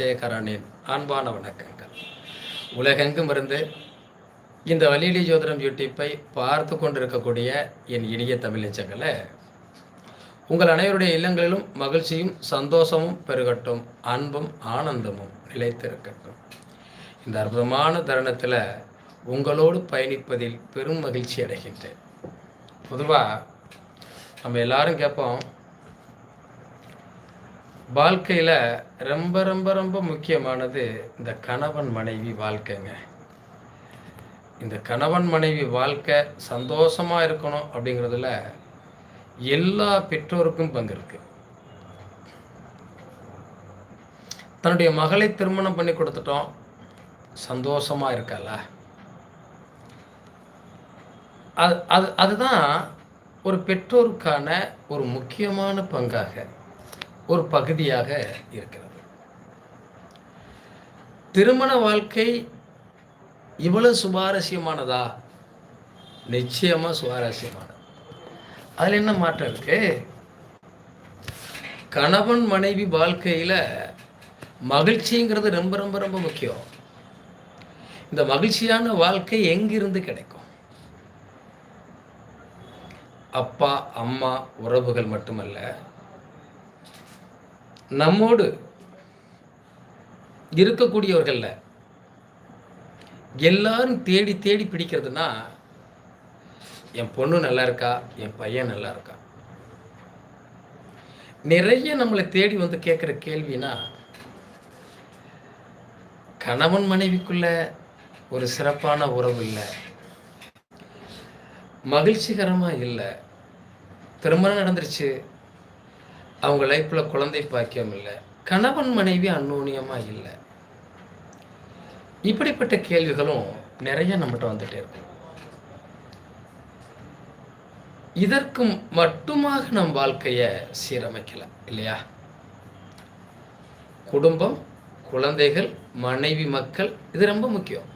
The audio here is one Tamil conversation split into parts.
ஜெயகரனின் அன்பான வணக்கங்கள். உலகெங்கும் இருந்து இந்த வலியடி ஜோதிடம் யூடியூப்பை பார்த்து கொண்டிருக்கக்கூடிய என் இனிய தமிழச்சங்களை உங்கள் அனைவருடைய இல்லங்களிலும் மகிழ்ச்சியும் சந்தோஷமும் பெருகட்டும் அன்பும் ஆனந்தமும் நிலைத்திருக்கட்டும். இந்த அற்புதமான தருணத்தில் உங்களோடு பயணிப்பதில் பெரும் மகிழ்ச்சி அடைகின்றேன். பொதுவாக நம்ம எல்லாரும் கேட்போம் வாழ்க்கையில் ரொம்ப ரொம்ப ரொம்ப முக்கியமானது இந்த கணவன் மனைவி வாழ்க்கைங்க. இந்த கணவன் மனைவி வாழ்க்கை சந்தோஷமாக இருக்கணும் அப்படிங்கிறதுல எல்லா பெற்றோருக்கும் பங்கு இருக்கு. தன்னுடைய மகளை திருமணம் பண்ணி கொடுத்துட்டோம். சந்தோஷமாக இருக்கல. அது அது அதுதான் ஒரு பெற்றோருக்கான ஒரு முக்கியமான பங்காக. ஒரு பகுதியாக இருக்கிறது. திருமண வாழ்க்கை இவ்வளவு சுவாரஸ்யமானதா? நிச்சயமாக சுவாரஸ்யமானது. அதில் என்ன மாற்றம் இருக்கு? கணவன் மனைவி வாழ்க்கையில் மகிழ்ச்சிங்கிறது ரொம்ப ரொம்ப ரொம்ப முக்கியம். இந்த மகிழ்ச்சியான வாழ்க்கை எங்கிருந்து கிடைக்கும்? அப்பா அம்மா உறவுகள் மட்டுமல்ல நம்மோடு இருக்கக்கூடியவர்கள்ல எல்லாரும் தேடி தேடி பிடிக்கிறதுனா என் பொண்ணு நல்லா இருக்கா? என் பையன் நல்லா இருக்கா? நிறைய நம்மளை தேடி வந்து கேட்குற கேள்வினா கணவன் மனைவிக்குள்ள ஒரு சிறப்பான உறவு இல்லை. மகிழ்ச்சிகரமாக இல்லை. திருமணம் நடந்துருச்சு. அவங்க லைஃப்பில் குழந்தை பாக்கியம் இல்லை. கணவன் மனைவி அந்நோன்யமாக இல்லை. இப்படிப்பட்ட கேள்விகளும் நிறைய நம்மகிட்ட வந்துட்டே இருக்கும் இதற்கு மட்டுமாக நம் வாழ்க்கையை சீரமைக்கல இல்லையா? குடும்பம் குழந்தைகள் மனைவி மக்கள் இது ரொம்ப முக்கியம்.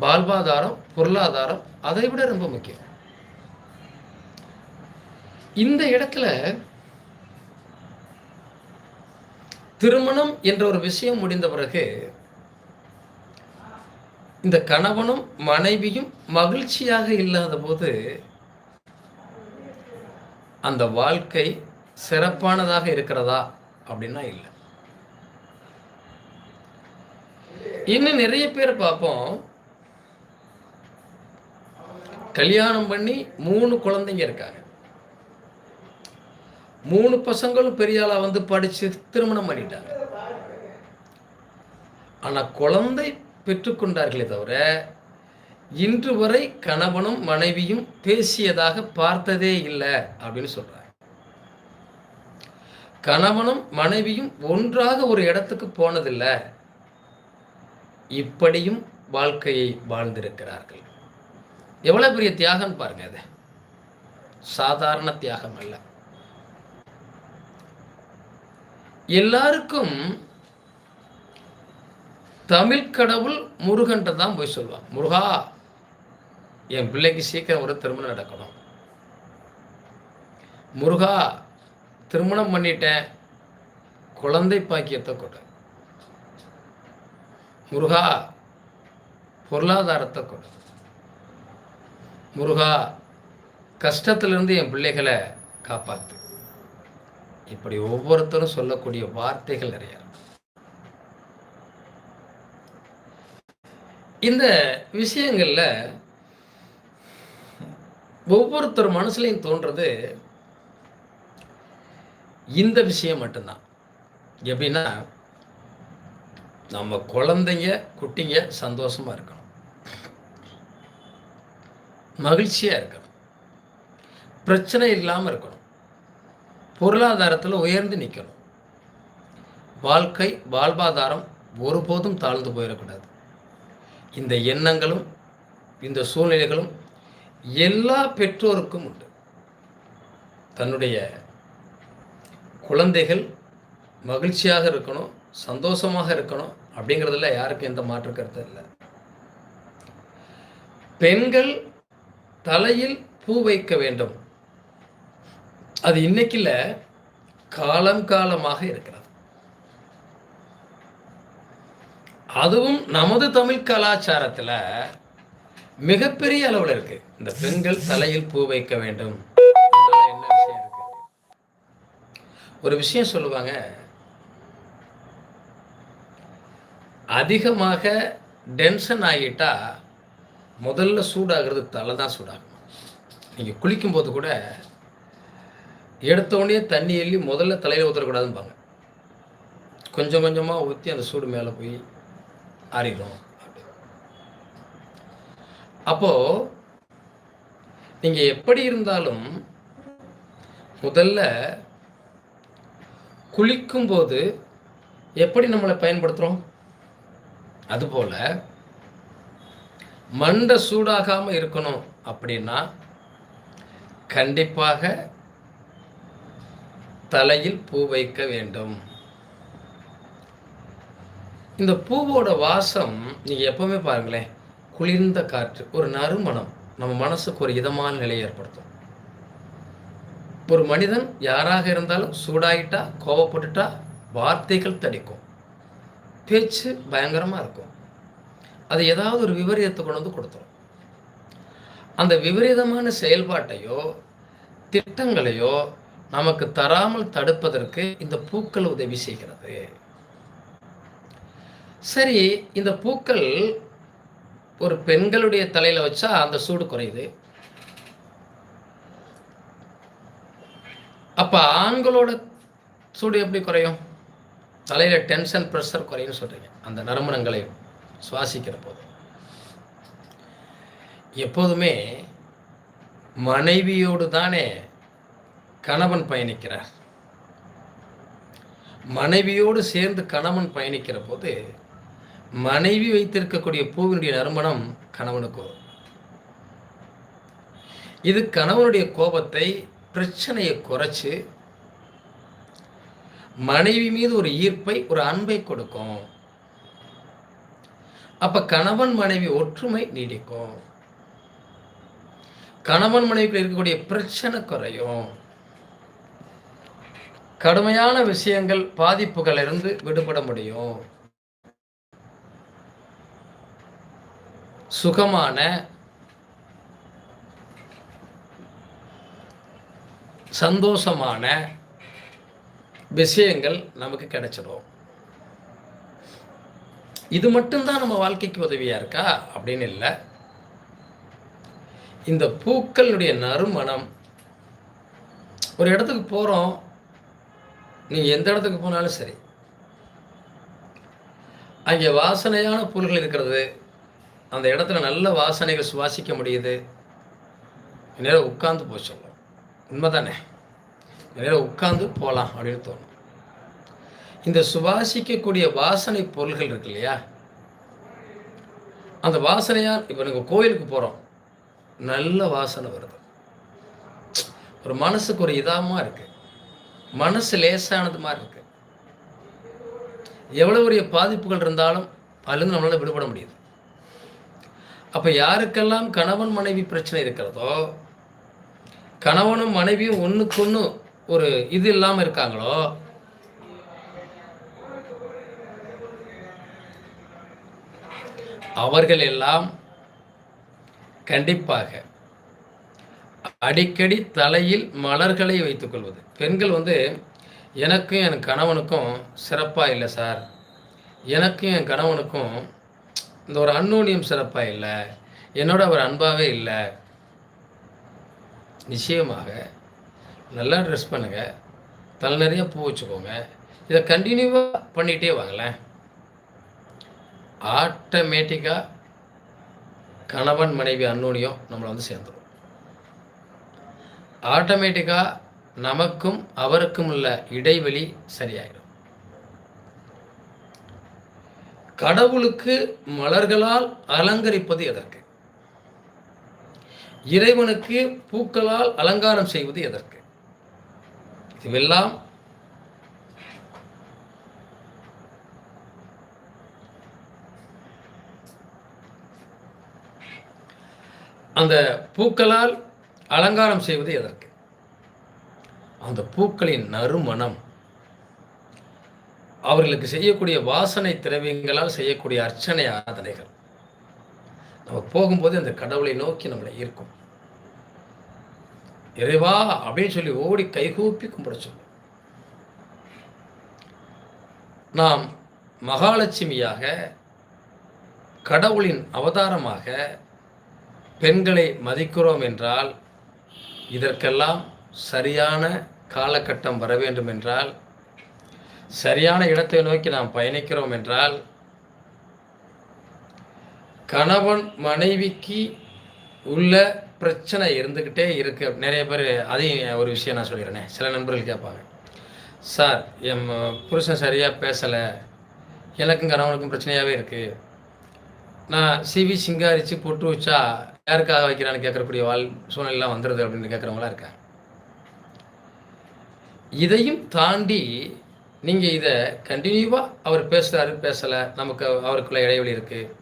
வாழ்வாதாரம் பொருளாதாரம் அதை விட ரொம்ப முக்கியம். இந்த இடத்துல திருமணம் என்ற ஒரு விஷயம் முடிந்த பிறகு இந்த கணவனும் மனைவியும் மகிழ்ச்சியாக இல்லாத போது அந்த வாழ்க்கை சிறப்பானதாக இருக்கிறதா அப்படின்னா இல்லை. இன்னும் நிறைய பேர் பார்ப்போம். கல்யாணம் பண்ணி மூணு குழந்தைங்க இருக்காங்க. மூணு பசங்களும் பெரியாளாக வந்து படித்து திருமணம் பண்ணிட்டாங்க. ஆனால் குழந்தை பெற்றுக்கொண்டார்களே தவிர இன்று வரை கணவனும் மனைவியும் பேசியதாக பார்த்ததே இல்லை அப்படின்னு சொல்கிறாங்க கணவனும் மனைவியும் ஒன்றாக ஒரு இடத்துக்கு போனதில்லை. இப்படியும் வாழ்க்கையை வாழ்ந்திருக்கிறார்கள். எவ்வளோ பெரிய தியாகம் பாருங்க அது. சாதாரண தியாகம் அல்ல. எல்லாருக்கும் தமிழ் கடவுள் முருகன்ட்ட தான் போய் சொல்லுவான். முருகா என் பிள்ளைக்கு சீக்கிரம் ஒரு திருமணம் நடக்கணும். முருகா திருமணம் பண்ணிட்டேன். குழந்தை பாக்கியத்தை கொடு. முருகா பொருளாதாரத்தை கொடு. முருகா கஷ்டத்திலிருந்து என் பிள்ளைகளை காப்பாற்று இப்படி ஒவ்வொருத்தரும் சொல்லக்கூடிய வார்த்தைகள் நிறைய இந்த விஷயங்கள்ல ஒவ்வொருத்தர் மனசுலையும் தோன்றது இந்த விஷயம் மட்டும்தான். எப்படின்னா நம்ம குழந்தைங்க குட்டிங்க சந்தோஷமா இருக்கணும். மகிழ்ச்சியா இருக்கணும். பிரச்சனை இல்லாமல் இருக்கணும். பொருளாதாரத்தில் உயர்ந்து நிற்கணும் வாழ்க்கை வாழ்வாதாரம் ஒருபோதும் தாழ்ந்து போயிடக்கூடாது. இந்த எண்ணங்களும் இந்த சூழ்நிலைகளும் எல்லா பெற்றோருக்கும் உண்டு. தன்னுடைய குழந்தைகள் மகிழ்ச்சியாக இருக்கணும் சந்தோஷமாக இருக்கணும் அப்படிங்கிறதுல யாருக்கும் எந்த மாற்று கருத்து இல்லை. பெண்கள் தலையில் பூ வைக்க வேண்டும். அது இன்னைக்குல காலம் காலமாக இருக்கிறது. அதுவும் நமது தமிழ் கலாச்சாரத்தில் மிகப்பெரிய அளவில் இருக்கு. இந்த பெண்கள் தலையில் பூ வைக்க வேண்டும். என்ன விஷயம் இருக்கு? ஒரு விஷயம் சொல்லுவாங்க. அதிகமாக டென்ஷன் ஆகிட்டா முதல்ல சூடாகிறது தலை தான் சூடாகும் நீங்கள் குளிக்கும்போது கூட எடுத்த உடனே தண்ணி எள்ளி முதல்ல தலையில் ஊற்றக்கூடாதும்பாங்க கொஞ்சம் கொஞ்சமாக ஊற்றி அந்த சூடு மேலே போய் ஆறிடும் அப்போது நீங்கள் எப்படி இருந்தாலும் முதல்ல குளிக்கும்போது எப்படி நம்மளை பயன்படுத்துகிறோம் அதுபோல் மண்டை சூடாகாமல் இருக்கணும் அப்படின்னா கண்டிப்பாக தலையில் பூ வைக்க வேண்டும். இந்த பூவோட வாசம் நீங்கள் எப்பவுமே பாருங்களேன் குளிர்ந்த காற்று ஒரு நறுமணம் நம்ம மனசுக்கு ஒரு இதமான நிலையை ஏற்படுத்தும். ஒரு மனிதன் யாராக இருந்தாலும் சூடாயிட்டா கோவப்பட்டுட்டா வார்த்தைகள் தடிக்கும். பேச்சு பயங்கரமாக இருக்கும். அது ஏதாவது ஒரு விபரீதத்தை கொண்டு வந்து கொடுத்துரும். அந்த விபரீதமான செயல்பாட்டையோ திட்டங்களையோ நமக்கு தராமல் தடுப்பதற்கு இந்த பூக்கள் உதவி செய்கிறது. சரி இந்த பூக்கள் ஒரு பெண்களுடைய தலையில் வச்சா அந்த சூடு குறையுது. அப்போ ஆண்களோட சூடு எப்படி குறையும்? தலையில் டென்ஷன் ப்ரெஷர் குறையும் சொல்கிறீங்க அந்த நறுமணங்களை சுவாசிக்கிற போது. எப்போதுமே மனைவியோடு தானே கணவன் பயணிக்கிறார். மனைவியோடு சேர்ந்து கணவன் பயணிக்கிற போது மனைவி வைத்திருக்கக்கூடிய பூவினுடைய நறுமணம் கணவனுக்கு வரும். இது கணவனுடைய கோபத்தை பிரச்சனையை குறைச்சு மனைவி மீது ஒரு ஈர்ப்பை ஒரு அன்பை கொடுக்கும். அப்ப கணவன் மனைவி ஒற்றுமை நீடிக்கும். கணவன் மனைவிக்கு இருக்கக்கூடிய பிரச்சனை குறையும். கடுமையான விஷயங்கள் பாதிப்புகளிலிருந்து விடுபட முடியும். சுகமான சந்தோஷமான விஷயங்கள் நமக்கு கிடைச்சிடும். இது மட்டும்தான் நம்ம வாழ்க்கைக்கு உதவியா இருக்கா? அப்படின்னு இல்லை. இந்த பூக்களுடைய நறுமணம் ஒரு இடத்துக்கு போகிறோம் நீங்கள் எந்த இடத்துக்கு போனாலும் சரி. அங்கே வாசனையான பொருள்கள் இருக்கிறது. அந்த இடத்துல நல்ல வாசனைகள் சுவாசிக்க முடியுது. நேரம் உட்காந்து போய் உண்மை உண்மைதானே? நேரம் உட்காந்து போகலாம் அப்படின்னு தோணும். இந்த சுவாசிக்கக்கூடிய வாசனை பொருள்கள் இருக்கு இல்லையா? அந்த வாசனையால் இப்போ நீங்கள் கோயிலுக்கு போகிறோம் நல்ல வாசனை வருது. ஒரு மனசுக்கு ஒரு இதமாக இருக்குது மனசு லேசானது மாதிரி இருக்கு. எவ்வளோ பெரிய பாதிப்புகள் இருந்தாலும் அதுலேருந்து நம்மளால் விடுபட முடியுது. அப்போ யாருக்கெல்லாம் கணவன் மனைவி பிரச்சனை இருக்கிறதோ கணவனும் மனைவியும் ஒன்றுக்கு ஒரு இது இல்லாமல் இருக்காங்களோ அவர்கள் எல்லாம் கண்டிப்பாக அடிக்கடி தலையில் மலர்களை வைத்துக் கொள்வது. பெண்கள் வந்து எனக்கும் என் கணவனுக்கும் சிறப்பாக இல்லை சார். எனக்கும் என் கணவனுக்கும் இந்த ஒரு அன்னோனியம் சிறப்பாக இல்லை. என்னோட அவர் அன்பாகவே இல்லை. நிச்சயமாக நல்லா ட்ரெஸ் பண்ணுங்கள் தலை நிறைய பூ வச்சுக்கோங்க. இதை கண்டினியூவாக பண்ணிகிட்டே வாங்களேன். ஆட்டோமேட்டிக்காக கணவன் மனைவி அன்னோனியம் நம்மளை வந்து சேர்ந்துடும் ஆட்டோமேட்டிக்காக நமக்கும் அவருக்கும் உள்ள இடைவெளி சரியாயிடும். கடவுளுக்கு மலர்களால் அலங்கரிப்பது எதற்கு? இறைவனுக்கு பூக்களால் அலங்காரம் செய்வது எதற்கு? இதுவெல்லாம் அந்த பூக்களால் அலங்காரம் செய்வது எதற்கு? அந்த பூக்களின் நறுமணம். அவர்களுக்கு செய்யக்கூடிய வாசனை திரவியங்களால் செய்யக்கூடிய அர்ச்சனை ஆராதனைகள் நம்ம போகும்போது அந்த கடவுளை நோக்கி நம்மளை ஈர்க்கும். இறைவா அப்படின்னு சொல்லி ஓடி கைகூப்பி கும்பிட சொல்லும். நாம் மகாலட்சுமியாக கடவுளின் அவதாரமாக பெண்களை மதிக்கிறோம் என்றால் இதற்கெல்லாம் சரியான காலகட்டம் வர வேண்டும் என்றால் சரியான இடத்தை நோக்கி நாம் பயணிக்கிறோம் என்றால் கணவன் மனைவிக்கு உள்ள பிரச்சனை இருந்துக்கிட்டே இருக்கு. நிறைய பேர் அதையும் ஒரு விஷயம் நான் சொல்லிடுறேனே. சில நண்பர்கள் கேட்பாங்க சார் என் புருஷன் சரியாக பேசலை. எனக்கும் கணவனுக்கும் பிரச்சனையாகவே இருக்குது நான் சிவி சிங்காரிச்சு பொட்டு வச்சா யாருக்காக வைக்கிறான்னு கேட்கக்கூடிய வாழ் சூழ்நிலாம் வந்துடுது அப்படின்னு கேட்குறவங்களாம் இருக்காங்க இதையும் தாண்டி நீங்கள் இதை கண்டினியூவாக அவர் பேசுகிறாரு பேசலை நமக்கு அவருக்குள்ள இடைவெளி இருக்குது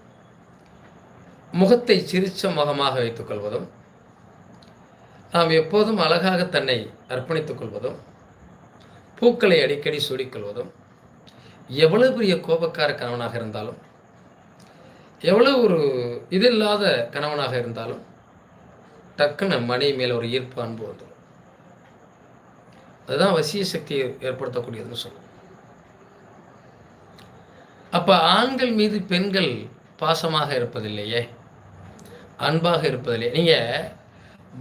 முகத்தை சிரிச்ச முகமாக வைத்துக் கொள்வதும் நாம் எப்போதும் அழகாக தன்னை அர்ப்பணித்துக் கொள்வதும் பூக்களை அடிக்கடி சூடிக்கொள்வதும் எவ்வளவு பெரிய கோபக்கார கணவனாக இருந்தாலும் எவ்வளவு ஒரு இது இல்லாத கணவனாக இருந்தாலும் டக்குன்னு மனை மேலே ஒரு ஈர்ப்பு அன்பு வந்துடும். அதுதான் வசிய சக்தியை ஏற்படுத்தக்கூடியதுன்னு சொல்லுவோம் அப்போ ஆண்கள் மீது பெண்கள் பாசமாக இருப்பதில்லையே? அன்பாக இருப்பதில்லையே? நீங்கள்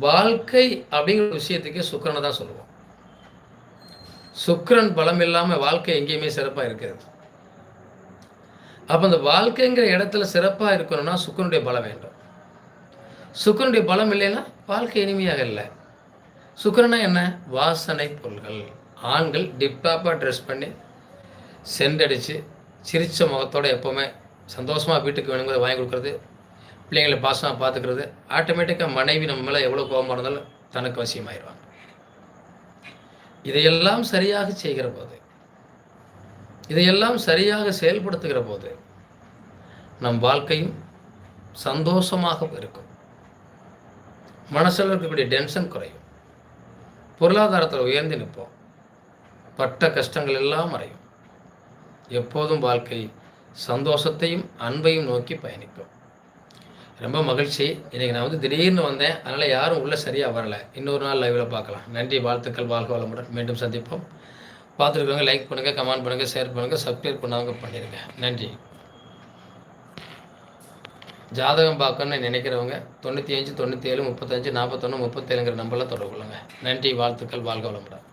வாழ்க்கை அப்படிங்கிற விஷயத்துக்கே சுக்கரனை தான் சொல்லுவோம். சுக்கரன் பலம் இல்லாமல் வாழ்க்கை எங்கேயுமே சிறப்பாக இருக்கிறது அப்போ அந்த வாழ்க்கைங்கிற இடத்துல சிறப்பாக இருக்கணும்னா சுக்கனுடைய பலம் வேண்டும். சுக்கனுடைய பலம் இல்லைன்னா வாழ்க்கை இனிமையாக இல்லை. சுக்கரனா என்ன? வாசனை பொருள்கள். ஆண்கள் டிப்டாப்பாக ட்ரெஸ் பண்ணி சென்றடித்து சிரித்த முகத்தோடு எப்போவுமே சந்தோஷமாக வீட்டுக்கு வேணுங்கிறத வாங்கி கொடுக்குறது. பிள்ளைங்களை பாசமாக பார்த்துக்கிறது ஆட்டோமேட்டிக்காக மனைவி நம்ம மேலே எவ்வளோ கோபமாக இருந்தாலும் தனக்கு வசியமாயிடுவாங்க இதையெல்லாம் சரியாக செய்கிற போது இதையெல்லாம் சரியாக செயல்படுத்துகிற போது நம் வாழ்க்கையும் சந்தோஷமாக இருக்கும். மனசில் இருக்கக்கூடிய டென்ஷன் குறையும். பொருளாதாரத்தில் உயர்ந்து நிற்போம். பட்ட கஷ்டங்கள் எல்லாம் மறையும். எப்போதும் வாழ்க்கை சந்தோஷத்தையும் அன்பையும் நோக்கி பயணிக்கும் ரொம்ப மகிழ்ச்சி. இன்றைக்கி நான் வந்து திடீர்னு வந்தேன். அதனால் யாரும் உள்ளே சரியாக வரலை. இன்னொரு நாள் லைவில் பார்க்கலாம். நன்றி வாழ்த்துக்கள் வாழ்க வளமுடன். மீண்டும் சந்திப்போம். பார்த்துருக்கவங்க லைக் பண்ணுங்கள் கமெண்ட் பண்ணுங்கள் ஷேர் பண்ணுங்கள் சப்ஸ்கிரைப் பண்ணாங்க பண்ணிடுங்க நன்றி. ஜாதகம் பார்க்கணும்னு நினைக்கிறவங்க தொண்ணூற்றி அஞ்சு தொண்ணூற்றி ஏழு முப்பத்தஞ்சு நாற்பத்தொன்று முப்பத்தேழுங்கிற நம்பரில் தொடர்பு கொள்ளுங்கள் நன்றி வாழ்த்துக்கள் வாழ்க வளமுடன்.